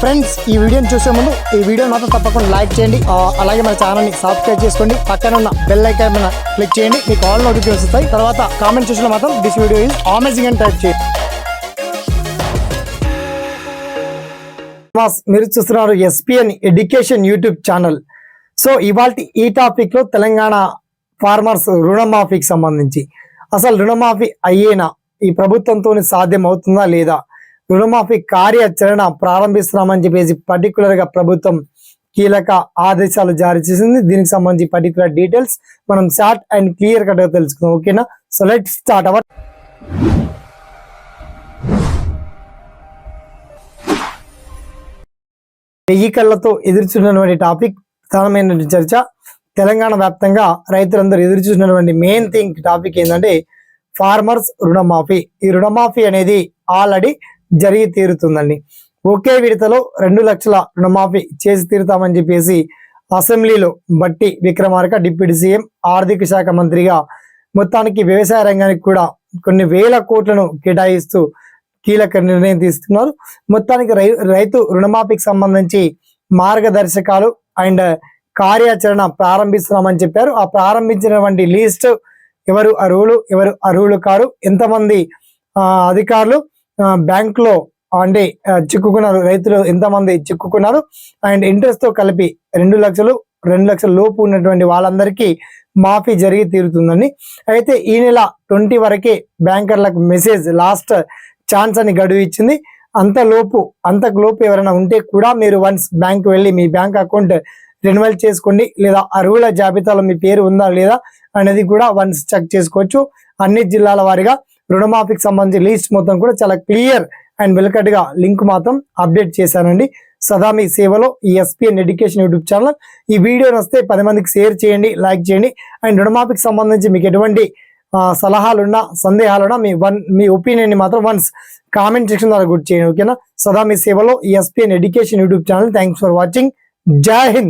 Friends ఈ వీడియోని చూసే ముందు ఈ వీడియో మాత్రం తప్పకుండా లైక్ చేయండి. అలాగే మన ఛానల్ని సబ్స్క్రైబ్ చేసుకోండి. పక్కన ఉన్న బెల్ ఐకాన్ మీద క్లిక్ చేయండి. మీకు ఆల్ నోటిఫికేషన్ వస్తాయి. తర్వాత కామెంట్ చూసిన మాత్రం దిస్ వీడియో ఈజ్ అమేజింగ్ అని టైప్ చేయండి. మాస్ మీరు చూస్తున్నారు SPN education YouTube channel so ఇవాళ ఈ టాపిక్లో తెలంగాణ ఫార్మర్స్ రుణమాఫీకి సంబంధించి. అసలు రుణమాఫీ అయ్యేనా? ఈ ప్రభుత్వంతో సాధ్యం అవుతుందా లేదా? రుణమాఫీ కార్యాచరణ ప్రారంభిస్తున్నామని చెప్పేసి పర్టికులర్గా ప్రభుత్వం కీలక ఆదేశాలు జారీ చేసింది. దీనికి సంబంధించి పర్టికులర్ డీటెయిల్స్ మనం షార్ట్ అండ్ క్లియర్ కట్గా తెలుసుకుందాం. ఓకేనా సో లెట్ స్టార్ట్ అవర్ వెయ్యి కళ్ళతో ఎదురుచున్నటువంటి టాపిక్ ప్రధానమైన చర్చ. తెలంగాణ వ్యాప్తంగా రైతులందరూ ఎదురు చూసినటువంటి మెయిన్ థింగ్ టాపిక్ ఏంటంటే ఫార్మర్స్ రుణమాఫీ. ఈ రుణమాఫీ అనేది ఆల్రెడీ జరిగి తీరుతుందండి. ఒకే విడతలో రెండు లక్షల రుణమాఫీ చేసి తీరుతామని చెప్పేసి అసెంబ్లీలో బట్టి విక్రమార్క డిప్యూటీ సీఎం ఆర్థిక శాఖ మంత్రిగా మొత్తానికి వ్యవసాయ రంగానికి కూడా కొన్ని వేల కోట్లను కేటాయిస్తూ కీలక నిర్ణయం తీసుకున్నారు. మొత్తానికి రై రైతు రుణమాఫీకి సంబంధించి మార్గదర్శకాలు అండ్ కార్యాచరణ ప్రారంభిస్తున్నామని చెప్పారు. ఆ ప్రారంభించినటువంటి లిస్ట్ ఎవరు అర్హులు ఎవరు అర్హులు కారు ఎంతమంది అధికారులు బ్యాంకులో అంటే చిక్కుకున్నారు రైతులు ఎంతమంది చిక్కుకున్నారు. అండ్ ఇంట్రెస్ట్తో కలిపి రెండు లక్షలు రెండు లక్షల లోపు ఉన్నటువంటి వాళ్ళందరికీ మాఫీ జరిగి తీరుతుందండి. అయితే ఈ నెల ట్వంటీ వరకే బ్యాంకర్లకు మెసేజ్ లాస్ట్ ఛాన్స్ అని గడువు ఇచ్చింది. అంత లోపు అంతకు లోపు ఎవరైనా ఉంటే కూడా మీరు వన్స్ బ్యాంక్ వెళ్ళి మీ బ్యాంక్ అకౌంట్ రెన్యువల్ చేసుకోండి. లేదా అర్హుల జాబితాలో మీ పేరు ఉందా లేదా అనేది కూడా వన్స్ చెక్ చేసుకోవచ్చు. అన్ని జిల్లాల వారిగా రుణమాఫీకి సంబంధించి లిస్ట్ మొత్తం కూడా చాలా క్లియర్ అండ్ వెలకట్గా లింక్ మాత్రం అప్డేట్ చేశానండి. సదా మీ సేవలో ఈ ఎస్పీఎన్ ఎడ్యుకేషన్ యూట్యూబ్ ఛానల్. ఈ వీడియో వస్తే పది మందికి షేర్ చేయండి లైక్ చేయండి. అండ్ రుణమాఫీకి సంబంధించి మీకు ఎటువంటి సలహాలున్నా సందేహాలున్నా మీ వన్ మీ ఒపీనియన్ని మాత్రం వన్స్ కామెంట్ సెక్షన్ ద్వారా గుర్తు చేయండి ఓకేనా? సదా మీ సేవలో ఈ SPN education YouTube channel. Thanks for watching. జై హింద్!